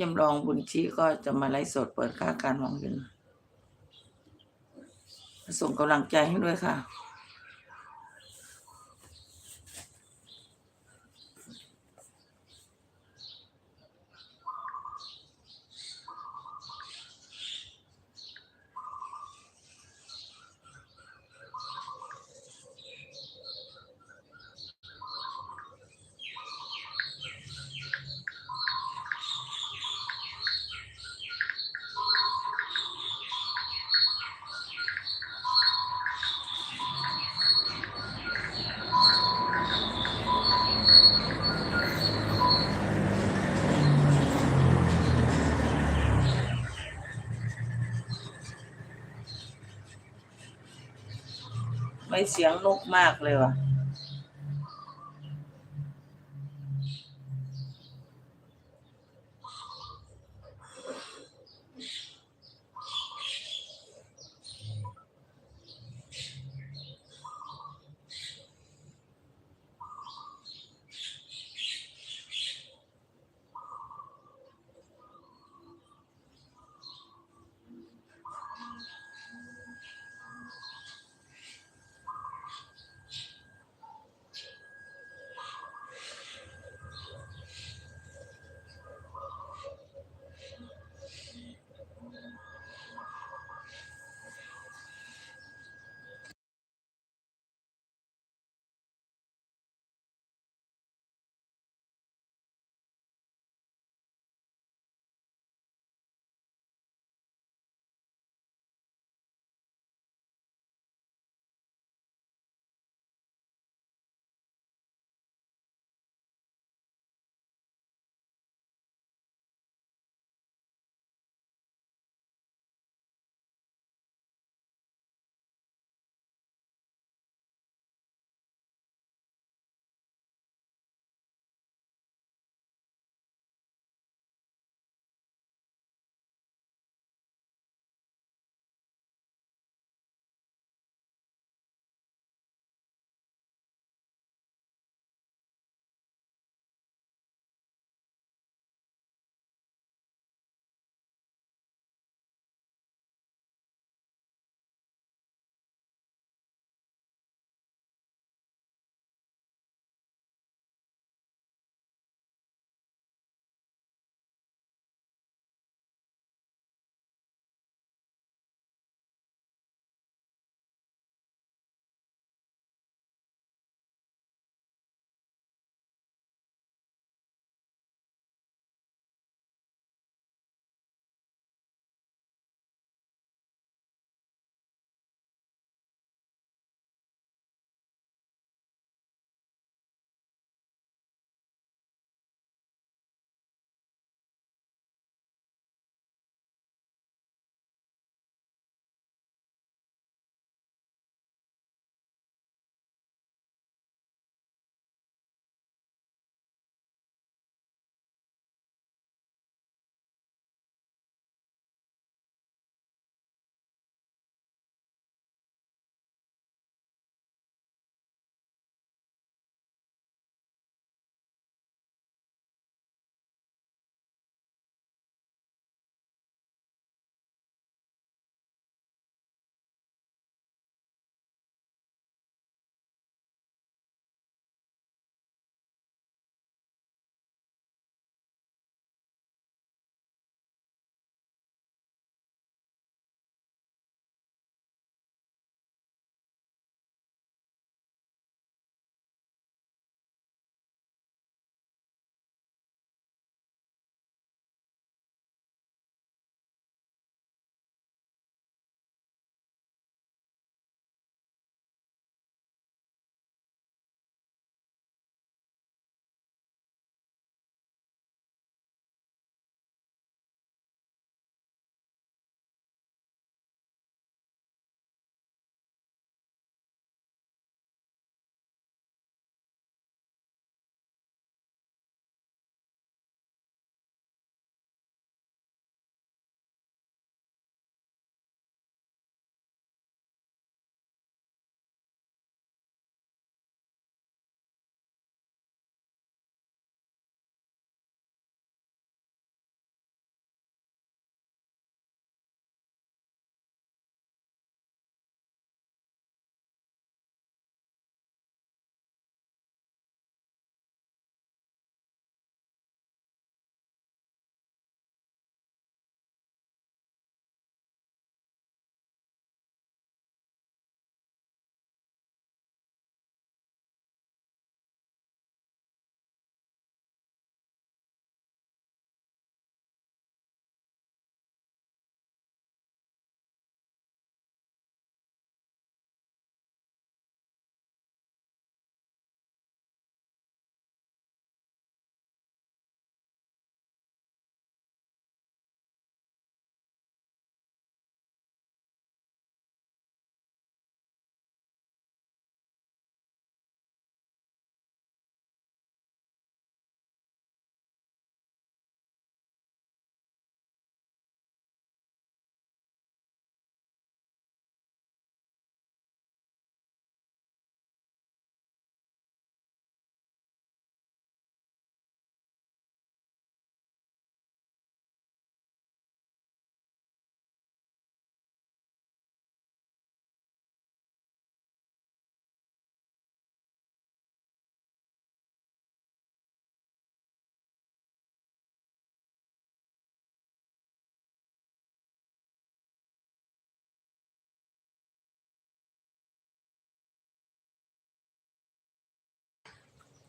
จำลองบุญชี้ก็จะมาไลฟ์สดเปิดค่าการมองเห็นส่งกำลังใจให้ด้วยค่ะ เสียงนกมากเลยว่ะ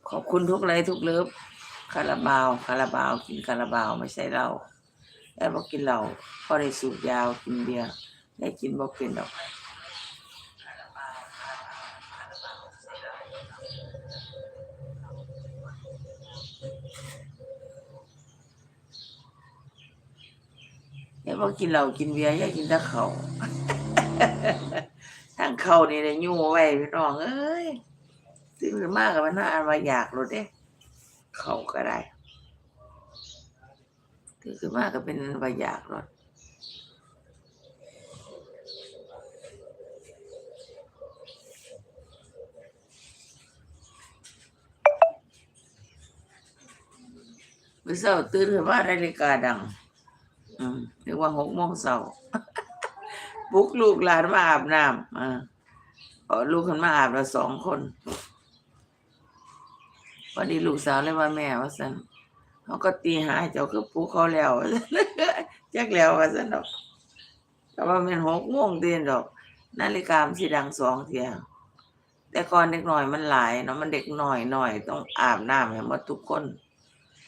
ขอบคุณทุกไลทุกเลิฟคาราบาวคาราบาวกินคาราบาวไม่ใช่เหล้าแอบบอกกินเหล้าพอได้สูบยาวกินเบียร์ได้กินบ่เป็นดอกแอบบอกกินเหล้ากินเบียร์อยากกินแต่เขาทั้งเขานี่ได้ยู่ไว้พี่น้องเอ้ย ตื่นขึ้นมากกับมันน่าอันว่าอยากรถเด้เขาก็ได้ตื่นขึ้นมากก็เป็นว่าอยากรถเมื่อเช้าตื่นขึ้นมานาฬิกาดัง อืมนึกว่าหกโมงเช้าปลุกลูกหลานมาอาบน้ำอ่าพอลูกขึ้นมาอาบล้วสองคน วันนี้ลูกสาวเลยว่าแม่ว่าสันเขาก็ตีหาเจ้าคือปลุกเขาแล้วจักแล้วว่าสันดอกแต่ว่ามันหกโมงเตียนดอก นาฬิกามสิดังสองเทียแต่ก่อนเด็กหน่อยมันหลายเนาะมันเด็กหน่อยหน่อยต้องอาบน้ำให้หมดทุกคน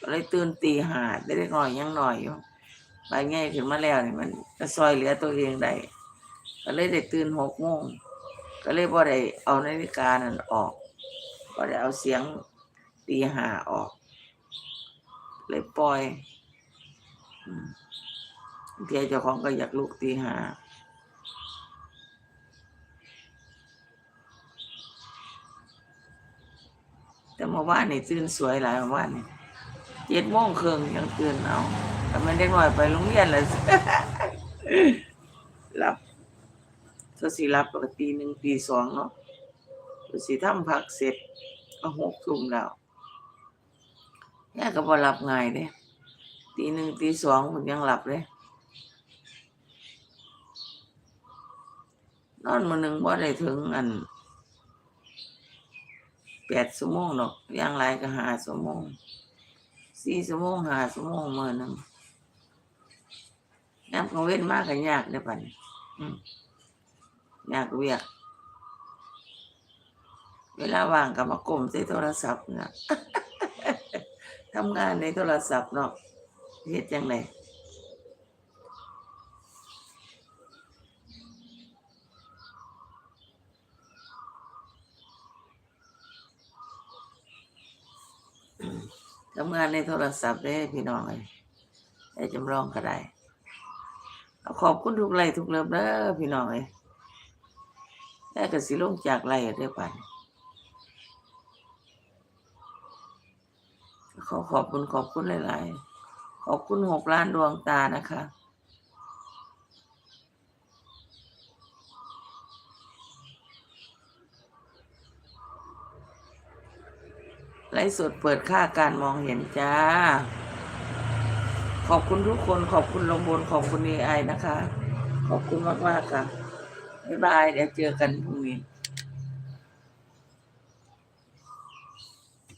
ก็เลยตื่นตีหาแต่เด็กหน่อยยังหน่อยอยู่ไปง่ายขึ้นมาแล้วนี่มันก็ซอยเหลือตัวเองได้ก็เลยได้ตื่นหกโมงก็เลยบ่ได้เอานาฬิกานั่นออกบ่ได้เอาเสียง ตีหาออก เลยปล่อยเทียเจ้าของก็อยากลุกตีหาแต่เมื่อวานี่ตื่นสวยหลายเมื่อวานี่เจ็ดโมงครึ่งยังตื่นเอาแต่มันเด็กน้อยไปโรงเรียนเลยหลับสสิรับปกติหนึ่งตีสองเนาะสสิทำพักเสร็จก็หกทุ่มแล้ว แม่ก็บ่หลับง่ายเด้ตีหนึ่งตีสองผมยังหลับเลยนอนมาหนึ่งบ่ได้ถึงอันแปดชั่วโมงดอกอยังไรก็หาชั่วโมงสี่ชั่วโมงหาชั่วโมงเมื่อหนึงน้ำกังเว้นมากก็ยากเด้อปันยากเวียก เวลาว่างก็มากลมใส่โทรศัพท์นะ ทำงานในโทรศัพท์เนาะเฮ็ดจังไดทำงานในโทรศัพท์ได้พี่น้องเลยได้จำลองก็ได้เอาขอบคุณทุกไลทุกเลิฟเด้อพี่น้องเลยแต่ก็สิลงจากไรได้อปัน ขอขอบคุณขอบคุณหลาย ๆ ขอบคุณหกล้านดวงตานะคะ ไลฟ์สดเปิดค่าการมองเห็นจ้า ขอบคุณทุกคนขอบคุณลงบนขอบคุณเอไอนะคะ ขอบคุณมาก ๆ ค่ะ บ๊ายบาย เดี๋ยวเจอกันพรุ่งนี้